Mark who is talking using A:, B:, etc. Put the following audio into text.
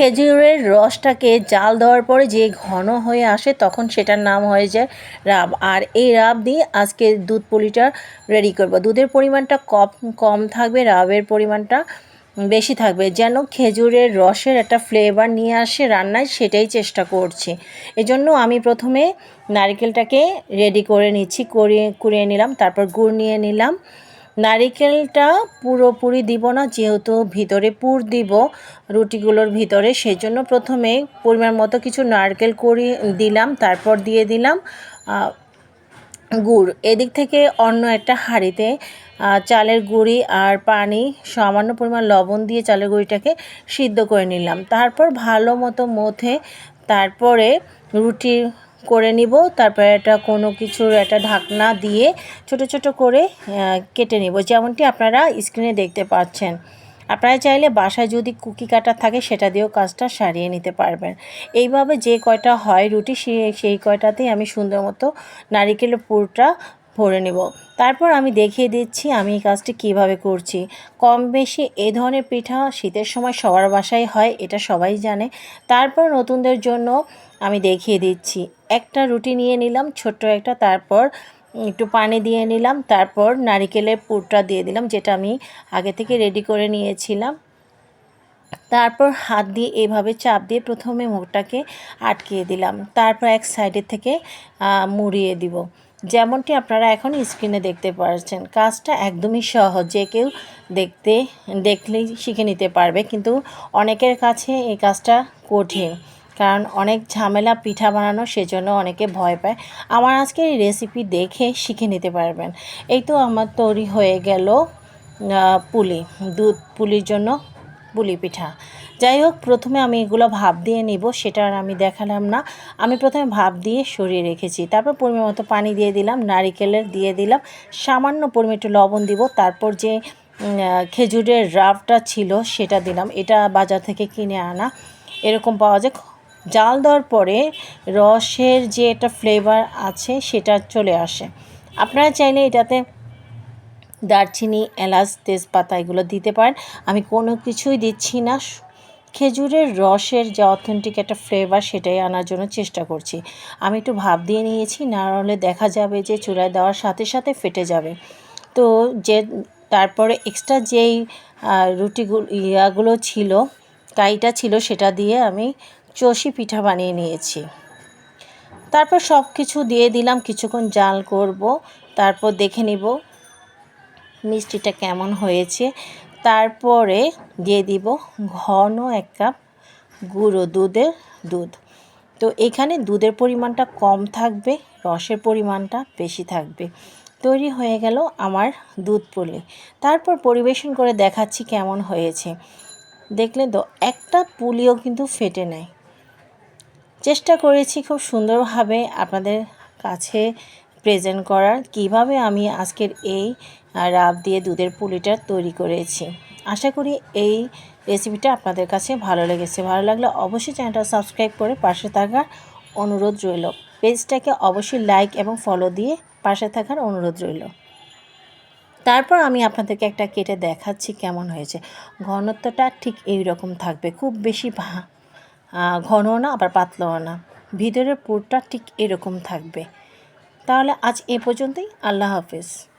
A: খেজুরের রসটাকে জাল দেওয়ার পরে যে ঘন হয়ে আসে তখন সেটার নাম হয়ে যায় রাব। আর এই রাব দিয়ে আজকে দুধ পুলিটা রেডি করব। দুধের পরিমাণটা কম কম থাকবে, রাবের পরিমাণটা বেশি থাকবে। যেন খেজুরের রসের একটা ফ্লেভার নিয়ে আসে রান্নায়, সেটাই চেষ্টা করছি। এজন্য আমি প্রথমে নারকেলটাকে রেডি করে নিচ্ছি, করিয়ে কুড়িয়ে নিলাম, তারপর গুড় নিয়ে নিলাম। নারিকেলটা পুরোপুরি দিব না, যেহেতু ভিতরে পুর দিব, রুটিগুলোর ভিতরে। সেজন্য প্রথমে পরিমাণ মতো কিছু নারকেল করি দিলাম, তারপর দিয়ে দিলাম গুড়। এদিক থেকে অন্য একটা হাঁড়িতে চালের গুঁড়ি আর পানি, সামান্য পরিমাণ লবণ দিয়ে চালের গুঁড়িটাকে সিদ্ধ করে নিলাম। তারপর ভালো মতো মথে, তারপরে রুটি করে নিব, তারপরে এটা কোনো কিছুর একটা ঢাকনা দিয়ে ছোট ছোট করে কেটে নিব। যেমনটি আপনারা স্ক্রিনে দেখতে পাচ্ছেন। আপনারা চাইলে বাসায় যদি কুকি কাটার থাকে, সেটা দিয়েও কাজটা সারিয়ে নিতে পারবেন। এইভাবে যে কয়টা হয় রুটি সেই কয়টাতেই আমি সুন্দর মতো নারিকেলের পুরটা ভরে নেব। তারপর আমি দেখিয়ে দিচ্ছি আমি এই কাজটি কীভাবে করছি। কম বেশি এই ধরনের পিঠা শীতের সময় সবার বাসায় হয়, এটা সবাই জানে। তারপর নতুনদের জন্য আমি দেখিয়ে দিচ্ছি। একটা রুটি নিয়ে নিলাম, ছোট্ট একটা, তারপর একটু পানি দিয়ে নিলাম, তারপর নারিকেলের পুরটা দিয়ে দিলাম, যেটা আমি আগে থেকে রেডি করে নিয়েছিলাম। তারপর হাত দিয়ে এভাবে চাপ দিয়ে প্রথমে মুখটাকে আটকিয়ে দিলাম। তারপর এক সাইডের থেকে মুড়িয়ে দিব। যেমনটি আপনারা এখন স্ক্রিনে দেখতে পাচ্ছেন, কাজটা একদমই সহজ। যে কেউ দেখতে, দেখলেই শিখে নিতে পারবে, কিন্তু অনেকের কাছে এই কাজটা কঠিন, কারণ অনেক ঝামেলা, পিঠা বানানো সেজন্য অনেকে ভয় পায়। আমার আজকে এই রেসিপি দেখে শিখে নিতে পারবেন। এই তো আমার তৈরি হয়ে গেল পুলি। দুধ পুলির জন্য পুলি পিঠা। যাই হোক, প্রথমে আমি এগুলো ভাপ দিয়ে নিব, সেটা আর আমি দেখালাম না। আমি প্রথমে ভাপ দিয়ে সরিয়ে রেখেছি। তারপর পরিমাণ মতো পানি দিয়ে দিলাম, নারিকেলের দিয়ে দিলাম। সামান্য পরিমাণ একটু লবণ দিব, তারপর যে খেজুরের রাফটা ছিল সেটা দিলাম। এটা বাজার থেকে কিনে আনা। এরকম পাওয়া যায়। জাল দেওয়ার পরে রসের যে একটা ফ্লেভার আছে, সেটা চলে আসে। আপনারা চাইলে এটাতে দারচিনি, এলাচ, তেজপাতা এগুলো দিতে পারেন। আমি কোনো কিছুই দিচ্ছি না। খেজুরের রসের যে অথেন্টিক একটা ফ্লেভার সেটাই আনার জন্য চেষ্টা করছি। আমি একটু ভাব দিয়ে নিয়েছি, না হলে দেখা যাবে যে চূড়ায় দেওয়ার সাথে সাথে ফেটে যাবে। তো যে তারপরে এক্সট্রা যেই রুটিগুলো, ইয়াগুলো ছিল, কাইটা ছিল সেটা দিয়ে আমি চষি পিঠা বানিয়ে নিয়েছি। তারপর সব কিছু দিয়ে দিলাম, কিছুক্ষণ জাল করব, তারপর দেখে নিব মিষ্টিটা কেমন হয়েছে? তারপরে দিয়ে দিব ঘন এক কাপ গুঁড়ো দুধের দুধ। তো এখানে দুধের পরিমাণটা কম থাকবে, রসের পরিমাণটা বেশি থাকবে। তৈরি হয়ে গেল আমার দুধ পুলি। তারপর পরিবেশন করে দেখাচ্ছি কেমন হয়েছে। দেখলে তো একটা পুলিও কিন্তু ফেটে নেয় চেষ্টা করেছি খুব সুন্দরভাবে আপনাদের কাছে প্রেজেন্ট করার কীভাবে আমি আজকের এই রাব দিয়ে দুধের পুলিটা তৈরি করেছি। আশা করি এই রেসিপিটা আপনাদের কাছে ভালো লেগেছে। ভালো লাগলে অবশ্যই চ্যানেলটা সাবস্ক্রাইব করে পাশে থাকার অনুরোধ রইল। পেজটাকে অবশ্যই লাইক এবং ফলো দিয়ে পাশে থাকার অনুরোধ রইল। তারপর আমি আপনাদেরকে একটা কেটে দেখাচ্ছি কেমন হয়েছে। ঘনত্বটা ঠিক এই রকম থাকবে, খুব বেশি ঘনও না, আবার পাতলাও না। ভিতরের পুরটা ঠিক এরকম থাকবে। তাহলে আজ এ পর্যন্তই। আল্লাহ হাফেজ।